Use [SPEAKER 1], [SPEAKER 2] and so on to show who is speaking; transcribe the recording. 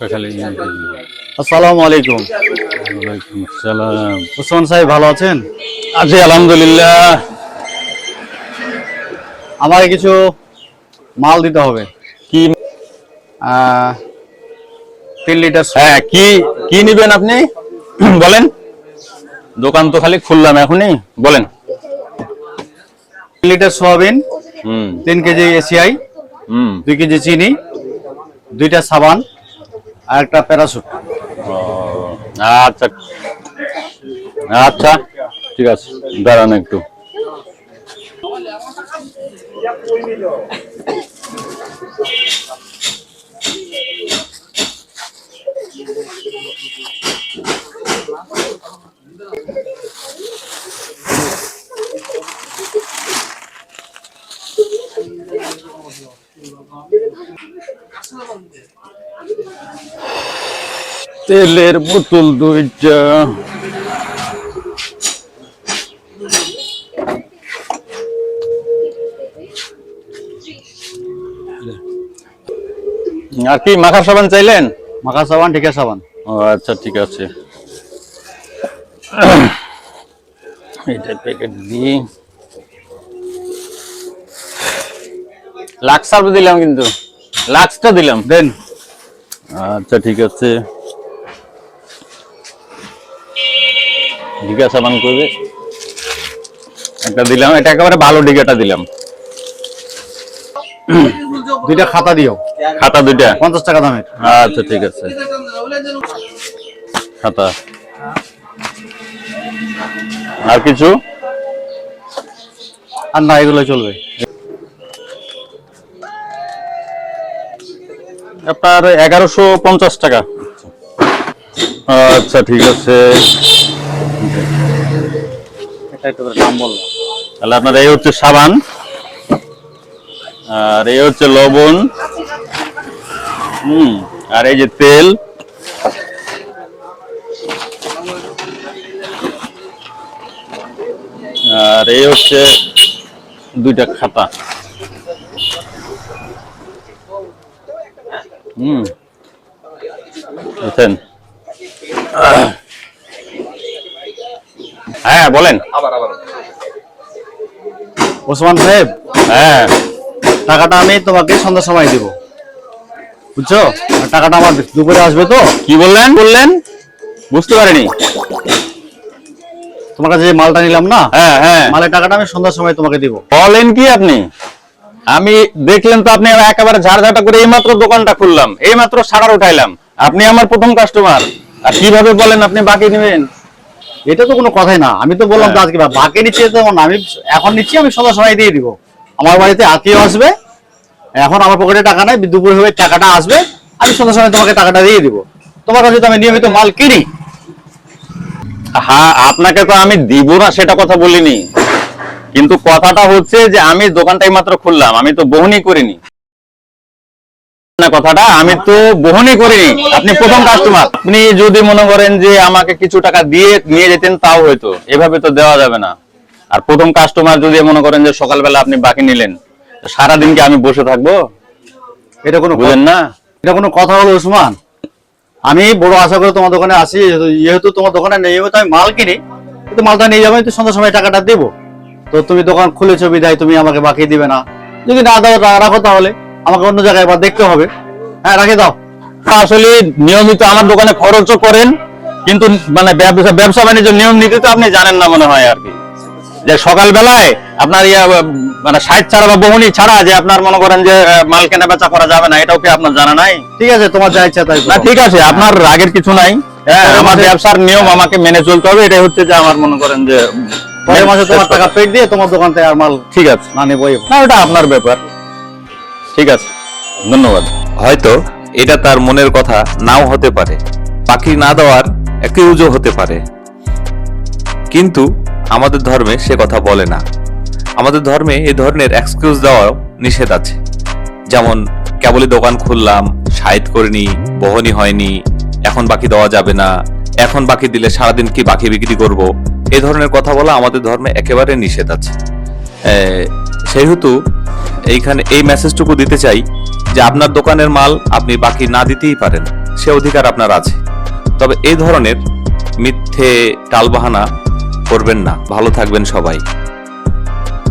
[SPEAKER 1] আসসালামু আলাইকুম।
[SPEAKER 2] ওয়ালাইকুম আসসালাম।
[SPEAKER 1] ওসমান সাহেব ভালো আছেন?
[SPEAKER 2] আছি আলহামদুলিল্লাহ।
[SPEAKER 1] আমাকে কিছু মাল দিতে হবে।
[SPEAKER 2] কি?
[SPEAKER 1] তিন লিটার
[SPEAKER 2] হ্যাঁ কি কি নিবেন আপনি? বলেন। দোকান তো খালি খুললাম এখনই। বলেন।
[SPEAKER 1] তিন লিটার সোয়াবিন
[SPEAKER 2] হুম।
[SPEAKER 1] তিন কেজি এসিআই
[SPEAKER 2] হুম।
[SPEAKER 1] দুই কেজি চিনি দুইটা সাবান আর একটা প্যারাসুট
[SPEAKER 2] আচ্ছা। আচ্ছা ঠিক আছে দাঁড়ান একটু। তেলের বোতল দুইটা। আর কি মাখা সাবান চাইলেন?
[SPEAKER 1] মাখা সাবান টিকা সাবান।
[SPEAKER 2] ও আচ্ছা ঠিক আছে। এটা প্যাকেট দিই লাক্সার দিলাম কিন্তু। লাক্সটা দিলাম।
[SPEAKER 1] দেন।
[SPEAKER 2] আচ্ছা ঠিক আছে। ডিগা সাবান করবে। একটা দিলাম এটা একেবারে ভালো ডিগাটা দিলাম।
[SPEAKER 1] দুইটা খাতা দিও।
[SPEAKER 2] খাতা দুইটা?
[SPEAKER 1] পঞ্চাশ টাকা দামের।
[SPEAKER 2] আচ্ছা ঠিক আছে। খাতা। আর কিছু?
[SPEAKER 1] আর না এগুলো চলবে।
[SPEAKER 2] আপনার এগারোশো পঞ্চাশ টাকা। আচ্ছা ঠিক আছে। তাহলে আপনার এই হচ্ছে সাবান আর এই হচ্ছে লবণ। হুম আর এই যে তেল। আর এই হচ্ছে দুইটা খাতা। হুম বুঝছেন হ্যাঁ বলেন।
[SPEAKER 1] ওসমান সাহেব
[SPEAKER 2] হ্যাঁ।
[SPEAKER 1] টাকাটা আমি তোমাকে সন্ধ্যার সময় দিব। বুঝছ? টাকাটা আমার দুপুরে আসবে তো?
[SPEAKER 2] কি বললেন? বললেন? বুঝতে পারিনি।
[SPEAKER 1] তোমার কাছে যে মালটা নিলাম না?
[SPEAKER 2] হ্যাঁ হ্যাঁ।
[SPEAKER 1] মালের টাকাটা আমি সন্ধ্যার সময় তোমাকে দিব।
[SPEAKER 2] বলেন কি আপনি? আমি দেখলেন তো আপনি একেবারে ঝাড়ঝাটা করে এইমাত্র দোকানটা খুললাম এইমাত্র সারার উঠাইলাম। আপনি আমার প্রথম কাস্টমার আর কীভাবে বলেন আপনি বাকি নেবেন?
[SPEAKER 1] এটা তো কোনো কথাই না। আমি তো বললাম
[SPEAKER 2] হ্যাঁ।
[SPEAKER 1] আজকে বাকি নিচ্ছি তখন আমি এখন নিচ্ছি আমি সন্ধ্যার সময় দিয়ে দিব। আমার বাড়িতে আত্মীয় আসবে এখন আমার পকেটে টাকা নাই দুপুর হয়ে টাকাটা আসবে আমি সন্ধ্যার সময় তোমাকে টাকাটা দিয়ে দিব। তোমার কাছে তো আমি নিয়মিত মাল কিনি।
[SPEAKER 2] হ্যাঁ আপনাকে তো আমি দিব না সেটা কথা বলিনি। কিন্তু কথাটা হচ্ছে যে আমি দোকানটাই মাত্র খুললাম আমি তো বহনি করিনি। কথাটা আমি তো বহনি করিনি। আপনি প্রথম কাস্টমার আপনি যদি মনে করেন যে আমাকে কিছু টাকা দিয়ে নিয়ে যেতেন তাও হয়তো। এভাবে তো দেওয়া যাবে না। আর প্রথম কাস্টমার যদি মনে করেন যে সকালবেলা আপনি বাকি নিলেন সারাদিন কি আমি বসে থাকব?
[SPEAKER 1] এটা কোনো
[SPEAKER 2] বুঝলেন না?
[SPEAKER 1] এটা কোনো কথা হলো উসমান আমি বড় আশা করে তোমার দোকানে আসি যেহেতু- তোমার দোকানে নিয়মিত আমি মাল কিনি কিন্তু মালটা নিয়ে যাব সন্ধ্যার সময় টাকাটা দেবো। তো তুমি দোকান খুলেছো বিদায় তুমি আমাকে বাকি দিবে না। যদি না দাও রাখো তাহলে। আমাকে অন্য জায়গায় এবার দেখতে হবে। হ্যাঁ রাখে দাও।
[SPEAKER 2] আসলে নিয়মিত আমার দোকানে খরচও করেন কিন্তু মানে ব্যবসা ব্যবসা বাণিজ্য নিয়ম নীতি তো আপনি জানেন না মনে হয় আর কি। যে সকালবেলায় আপনার ইয়া মানে সাইড ছাড়া বা বহনি ছাড়া যে আপনার মনে করেন যে মাল কেনা বেচা করা যাবে না এটাও কি আপনার জানা নাই?
[SPEAKER 1] ঠিক আছে তোমার যা ইচ্ছা তাই
[SPEAKER 2] না ঠিক আছে আপনার রাগের কিছু নাই। হ্যাঁ
[SPEAKER 1] পরের
[SPEAKER 2] আমার ব্যবসার নিয়ম আমাকে মেনে চলতে হবে এটাই হচ্ছে যে আমার মনে করেন যে
[SPEAKER 1] পরের মাসে তোমার টাকা পেট দিয়ে তোমার দোকান থেকে আর মাল
[SPEAKER 2] ঠিক আছে।
[SPEAKER 1] না নেবই
[SPEAKER 2] না ওটা আপনার ব্যাপার। ঠিক আছে। ধন্যবাদ।
[SPEAKER 3] হয়তো এটা তার মনের কথা নাও হতে পারে। বাকি না দেওয়ার অ্যাকিউজও হতে পারে। কিন্তু আমাদের ধর্মে সে কথা বলে না। আমাদের ধর্মে এই ধরনের এক্সকিউজ দেওয়াও নিষেধ আছে। যেমন কেবলই দোকান খুললাম সাইড করিনি বহনি হয়নি এখন বাকি দেওয়া যাবে না এখন বাকি দিলে সারাদিন কি বাকি বিক্রি করব? এই ধরনের কথা বলা আমাদের ধর্মে একেবারে নিষেধ আছে। এ, সেহেতু এইখানে এই মেসেজটুকু দিতে চাই যে আপনার দোকানের মাল আপনি বাকি না দিতেই পারেন সে অধিকার আপনার আছে। তবে এই ধরনের মিথ্যে টালবাহানা করবেন না। ভালো থাকবেন সবাই।